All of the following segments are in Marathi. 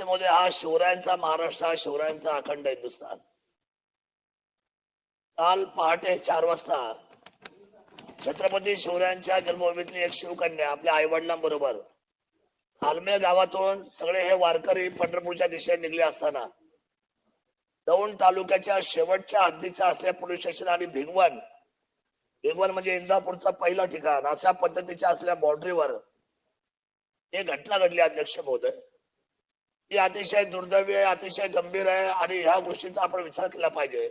हा शिवरायांचा महाराष्ट्र शिवरायांचा अखंड हिंदुस्थान. काल पहाटे चार वाजता छत्रपती शिवरायांच्या जन्मभूमीतली एक शिवकन्या आपल्या आईवडिलांबरोबर आलमे गावातून सगळे हे वारकरी पंढरपूरच्या दिशेने निघले असताना दौंड तालुक्याच्या शेवटच्या हद्दीचा असल्या पोलीस स्टेशन आणि भिगवण भिगवण म्हणजे इंदापूरचा पहिलं ठिकाण अशा पद्धतीच्या असल्या बाउंड्रीवर हे घटना घडली अध्यक्ष महोदय. ही अतिशय दुर्दैवी आहे अतिशय गंभीर आहे आणि ह्या गोष्टीचा आपण विचार केला पाहिजे.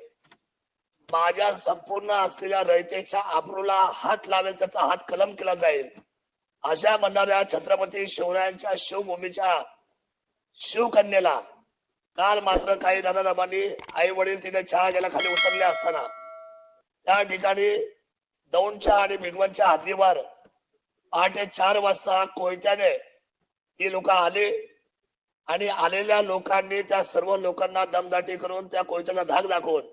माझ्या संपूर्ण असलेल्या रयतेच्या आबरूला हात लावेल त्याचा हात कलम केला जाईल. अशा म्हणणाऱ्या छत्रपती शिवरायांच्या शिवभूमीच्या शिवकन्येला काल मात्र काही नरदमांनी आई वडील तिथे चहा घ्यायला खाली उतरले असताना त्या ठिकाणी दौंडच्या आणि भिगवणच्या हद्दीवर पहाटे चार वाजता कोयत्याने ती लोक आली. आणि आलेल्या लोकांनी त्या सर्व लोकांना दमदाटी करून त्या कोयत्याला धाक दाखवून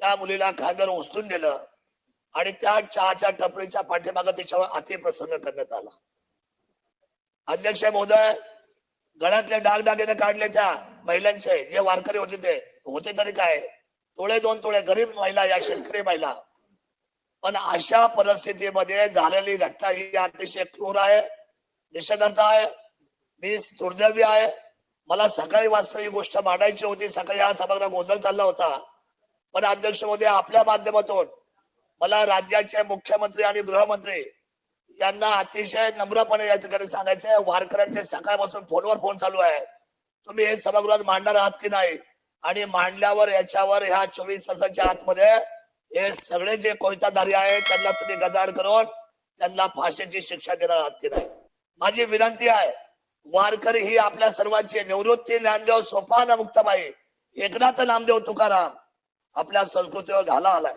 त्या मुलीला खांद्यावर उचलून दिलं आणि त्या चहाच्या टपरीच्या पाठीमागे तिच्यावर अतिप्रसंग करण्यात आला. अध्यक्ष महोदय गळ्यातले डागडागेने काढले त्या महिलांचे जे वारकरी होते ते. होते तरी काय? तोळे दोन तोळे गरीब महिला या शेतकरी महिला. पण अशा परिस्थितीमध्ये झालेली घटना ही अतिशय क्रूर आहे निषेधार्थ आहे मी दुर्दैवी आहे. मला सकाळी वाजता ही गोष्ट मांडायची होती. सकाळी हा सभागृह गोंधळ चालला होता. पण अध्यक्ष मोदी आपल्या माध्यमातून मला राज्याचे मुख्यमंत्री आणि गृहमंत्री यांना अतिशय नम्रपणे या ठिकाणी सांगायचंय. वारकऱ्यांचे सकाळपासून फोनवर फोन चालू आहे. तुम्ही हे सभागृहात मांडणार आहात की नाही? आणि मांडल्यावर याच्यावर ह्या चोवीस तासाच्या आतमध्ये हे सगळे जे कोयतादारी आहे त्यांना तुम्ही गजाड करून त्यांना फाशीची शिक्षा देणार आहात की नाही? माझी विनंती आहे वारकरी ही आपल्या सर्वांची निवृत्ती ज्ञानदेव सोपान मुक्तबाई एकनाथ नामदेव तुकाराम आपल्या संस्कृतीवर घाला आलाय.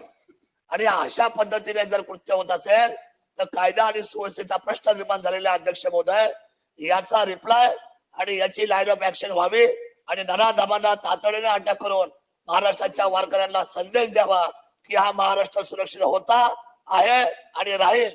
आणि अशा पद्धतीने जर कृत्य होत असेल तर कायदा आणि सुव्यवस्थेचा प्रश्न निर्माण झालेला अध्यक्ष महोदय. याचा रिप्लाय आणि याची लाईन ऑफ ऍक्शन व्हावी आणि नराधमांना तातडीने अटक करून महाराष्ट्राच्या वारकऱ्यांना संदेश द्यावा की हा महाराष्ट्र सुरक्षित होता आहे आणि राहील.